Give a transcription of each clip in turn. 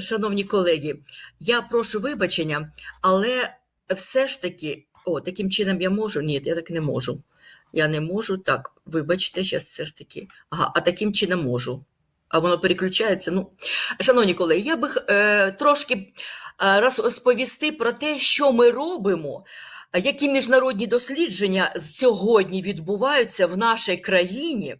шановні колеги, я прошу вибачення, але все ж таки, о, таким чином я можу? Ні, я так не можу. Я не можу. Так, вибачте, зараз все ж таки. Ага, а таким чином можу. А воно переключається. Ну, шановні колеги, я би е, трошки е, розповісти про те, що ми робимо, які міжнародні дослідження сьогодні відбуваються в нашій країні,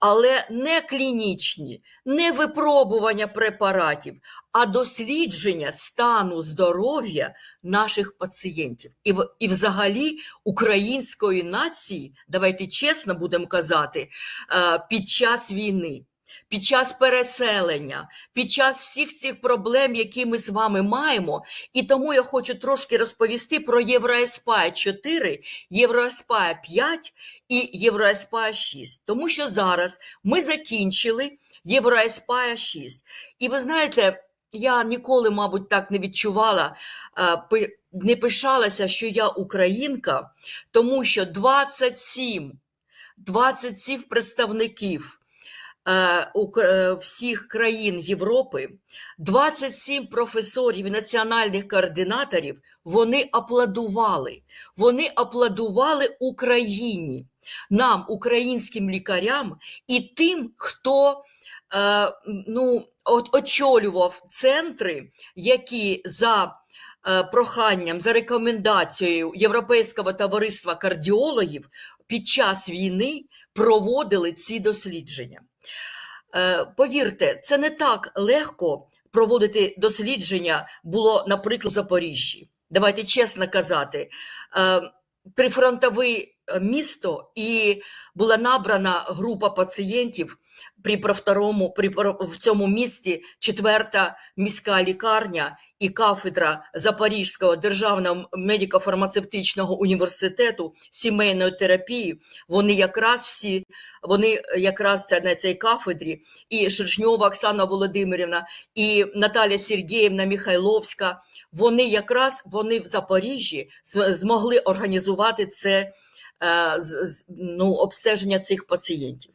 але не клінічні, не випробування препаратів, а дослідження стану здоров'я наших пацієнтів і, і взагалі української нації, давайте чесно будемо казати, е, під час війни. Під час переселення, під час всіх цих проблем, які ми з вами маємо, і тому я хочу трошки розповісти про Євроеспая 4, Євроеспая 5 і Євроеспая 6. Тому що зараз ми закінчили Євроеспая 6. І ви знаєте, я ніколи, мабуть, так не відчувала, е, не пишалася, що я українка, тому що 27, 27 представників всіх країн Європи, 27 професорів і національних координаторів, вони аплодували. Вони аплодували Україні, нам, українським лікарям, і тим, хто е, ну, очолював центри, які за е, проханням, за рекомендацією Європейського товариства кардіологів під час війни проводили ці дослідження. Е, Повірте, це не так легко проводити дослідження було, наприклад, у Запоріжжі. Давайте чесно казати, е, прифронтове місто і була набрана група пацієнтів при второму, при пр- в цьому місті четверта міська лікарня і кафедра Запорізького державного медико-фармацевтичного університету сімейної терапії. Вони якраз всі вони якраз це на цій кафедрі, і Шершньова Оксана Володимирівна, і Наталя Сергіївна Михайловська. Вони якраз вони в Запоріжжі змогли організувати це ну, обстеження цих пацієнтів.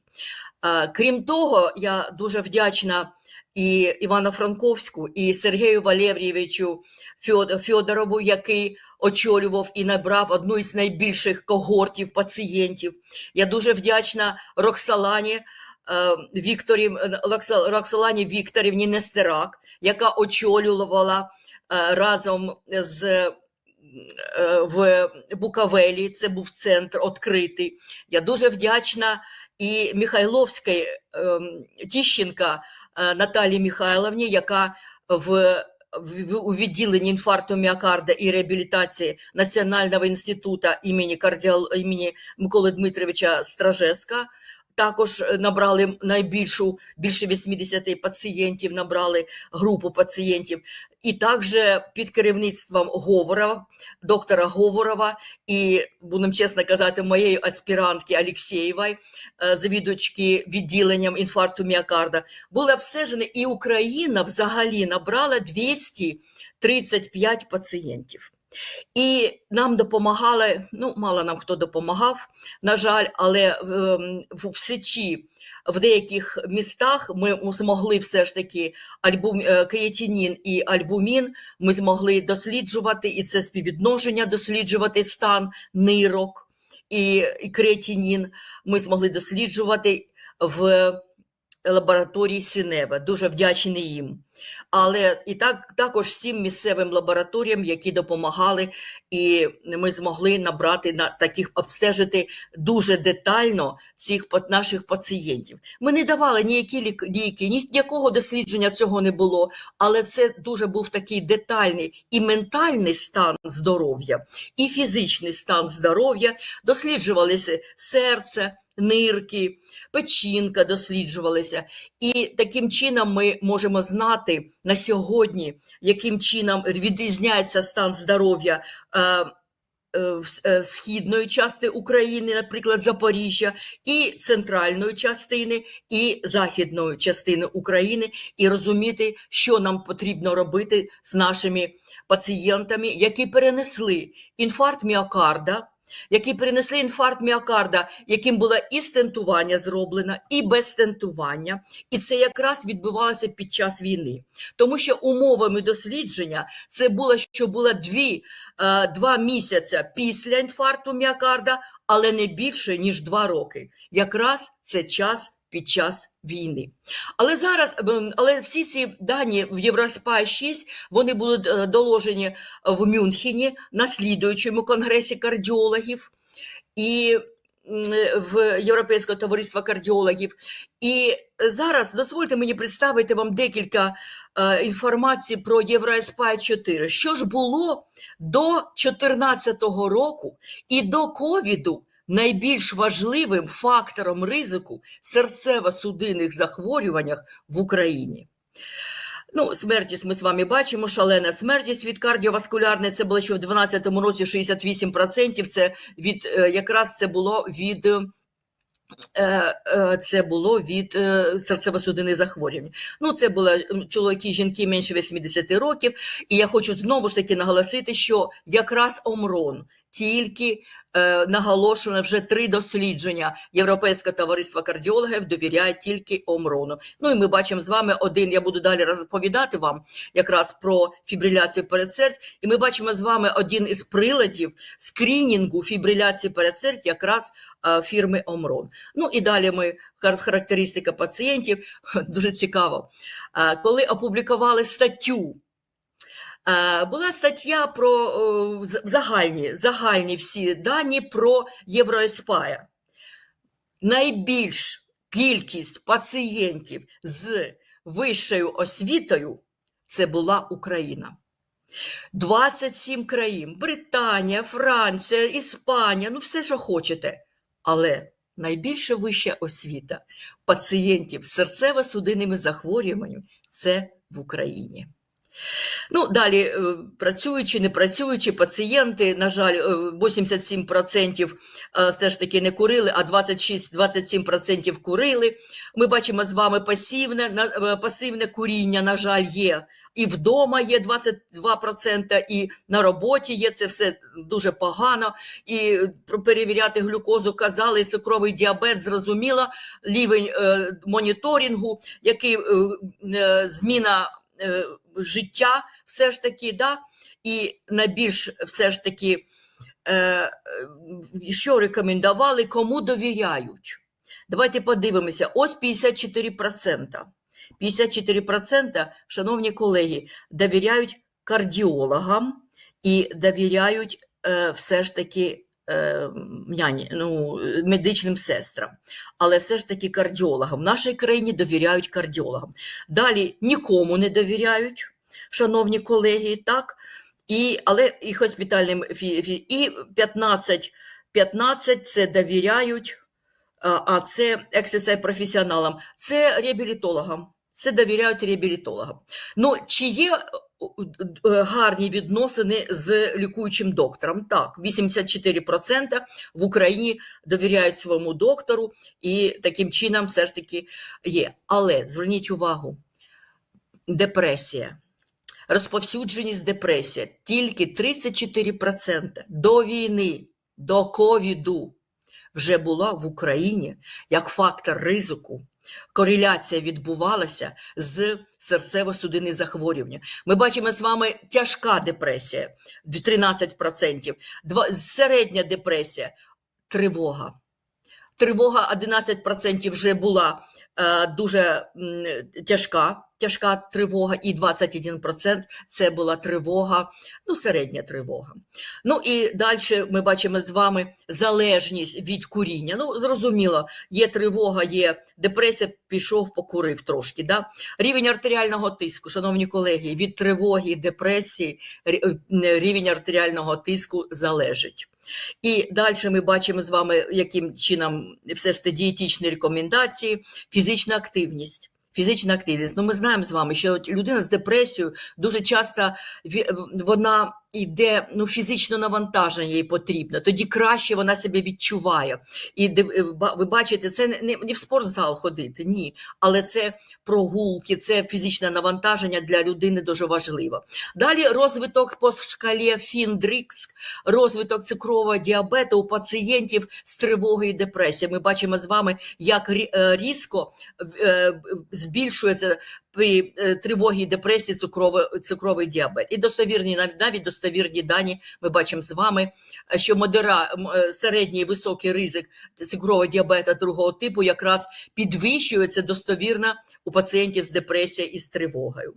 Е, Крім того, я дуже вдячна і Івано-Франковську, і Сергію Валерійовичу Фьод- Фьодорову, який очолював і набрав одну із найбільших когортів пацієнтів. Я дуже вдячна Роксалані. е, Вікторі, Рокса- Роксолані Вікторівні Нестерак, яка очолювала е, разом з е, в Букавелі, це був центр відкритий. Я дуже вдячна і Михайловській ем, Тіщенка е, Наталії Михайловні, яка в, у відділенні інфаркту міокарда і реабілітації Національного інституту імені, кардіол, імені Миколи Дмитровича Стражеска також е, набрали найбільшу, більше 80 пацієнтів, набрали групу пацієнтів. І також під керівництвом Говорова, доктора Говорова і, будемо чесно казати, моєї аспірантки Алєксєєвої, е, завідувачки відділенням інфаркту міокарда, були обстежені, і Україна взагалі набрала 235 пацієнтів. І нам допомагали, ну, мало нам хто допомагав, на жаль, але ем, в Сечі, в деяких містах ми змогли все ж таки альбум, е, креатинін і альбумін ми змогли досліджувати, і це співвідношення досліджувати стан нирок і, і креатинін ми змогли досліджувати в лабораторії Сінева. Дуже вдячний їм. Але і так також всім місцевим лабораторіям, які допомагали, і ми змогли набрати на таких обстежити дуже детально цих наших пацієнтів. Ми не давали ніякі лік- ліки, ніякого дослідження цього не було, але це дуже був такий детальний і ментальний стан здоров'я, і фізичний стан здоров'я. Досліджувалися серце, нирки, печінка досліджувалися. І таким чином ми можемо знати на сьогодні, яким чином відрізняється стан здоров'я. е, е, е, східної частини України, наприклад, Запоріжжя, і центральної частини, і західної частини України, і розуміти, що нам потрібно робити з нашими пацієнтами, які перенесли інфаркт міокарда, які перенесли інфаркт міокарда, яким було і стентування зроблено, і без стентування. І це якраз відбувалося під час війни. Тому що умовами дослідження це було, що було дві, е, два місяці після інфаркту міокарда, але не більше, ніж два роки. Якраз це час під час війни. Але зараз, ем, але всі ці дані в Євроспай 6 вони будуть е, доложені в Мюнхені на слідуючому конгресі кардіологів і в Європейського товариства кардіологів. І зараз дозвольте мені представити вам декілька е, інформацій про Євроспай 4. Що ж було до 2014 року і до ковіду найбільш важливим фактором ризику серцево-судинних захворюваннях в Україні. Ну, смертність ми з вами бачимо, шалена смертність від кардіоваскулярної, це було ще в 2012 році 68%, це від, е, якраз це було від е, е, це було від серцево-судинних захворювань. Ну, це були чоловіки, жінки менше 80 років. І я хочу знову ж таки наголосити, що якраз омрон тільки е, наголошено вже три дослідження Європейського товариства кардіологів довіряє тільки омрону. Ну і ми бачимо з вами один. Я буду далі розповідати вам якраз про фібриляцію передсердь. І ми бачимо з вами один із приладів скрінінгу фібриляції передсердь якраз е, фірми Омрон. Ну і далі ми характеристика пацієнтів дуже цікаво. Е, Коли опублікували статтю. Е, Була стаття про загальні, загальні всі дані про Євроеспая. Найбільш кількість пацієнтів з вищою освітою це була Україна. 27 країн: Британія, Франція, Іспанія, ну все, що хочете. Але найбільша вища освіта пацієнтів з серцево-судинними захворюваннями це в Україні. Ну, далі, е, працюючи, не працюючи, пацієнти, на жаль, е, 87% е, все ж таки не курили, а 26-27% курили. Ми бачимо з вами пасивне, е, пасивне куріння, на жаль, є. І вдома є 22%, і на роботі є це все дуже погано. І перевіряти глюкозу казали, цукровий діабет, зрозуміло, рівень е, моніторингу, який е, е, зміна е, життя все ж таки, да? і найбільш все ж таки, е, е, що рекомендували, кому довіряють. Давайте подивимося, ось 54%. 54%, шановні колеги, довіряють кардіологам і довіряють е, все ж таки няні, ну, е, медичним сестрам, але все ж таки кардіологам. В нашій країні довіряють кардіологам. Далі нікому не довіряють, шановні колеги, так? І, але і госпітальним і 15, 15 це довіряють, а це ексерсайз професіоналам, це реабілітологам. Це довіряють реабілітологам. Ну, чи є гарні відносини з лікуючим доктором? Так, 84% в Україні довіряють своєму доктору, і таким чином все ж таки є. Але зверніть увагу, депресія, розповсюдженість депресія тільки 34% до війни, до ковіду вже була в Україні як фактор ризику. Кореляція відбувалася з серцево-судинним захворювання. Ми бачимо з вами тяжка депресія 13%, Два- середня депресія, тривога. Тривога 11% вже була дуже тяжка, тяжка тривога, і 21% це була тривога, ну, середня тривога. Ну і далі ми бачимо з вами залежність від куріння. Ну, зрозуміло, є тривога, є депресія, пішов, покурив трошки. Да? Рівень артеріального тиску, шановні колеги, від тривоги і депресії е, рівень артеріального тиску залежить. І далі ми бачимо з вами, яким чином все ж таки дієтичні рекомендації, фізична активність. Фізична активність. Ну, ми знаємо з вами, що людина з депресією дуже часто вона йде ну, фізичне навантаження їй потрібно, тоді краще вона себе відчуває. І е, ви бачите, це не, не, в спортзал ходити, ні. Але це прогулки, це фізичне навантаження для людини дуже важливо. Далі розвиток по шкалі Фіндрікс, розвиток цукрового діабету у пацієнтів з тривогою і депресією. Ми бачимо з вами, як е, різко е, збільшується при е, тривогі і депресії цукровий, цукровий діабет. І достовірні, нав- навіть достовірні дані ми бачимо з вами, що модера, е, середній високий ризик цукрового діабета другого типу якраз підвищується достовірно у пацієнтів з депресією і з тривогою.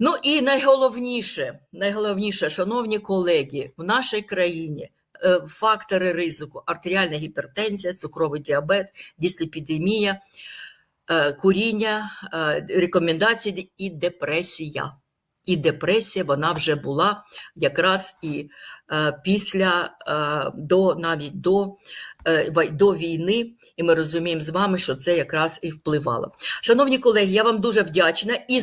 Ну і найголовніше, найголовніше, шановні колеги, в нашій країні е, фактори ризику: артеріальна гіпертензія, цукровий діабет, дисліпідемія, е, куріння, е, рекомендації і депресія. І депресія вона вже була якраз і е, після е, до навіть до, е, до війни, і ми розуміємо з вами, що це якраз і впливало. Шановні колеги, я вам дуже вдячна і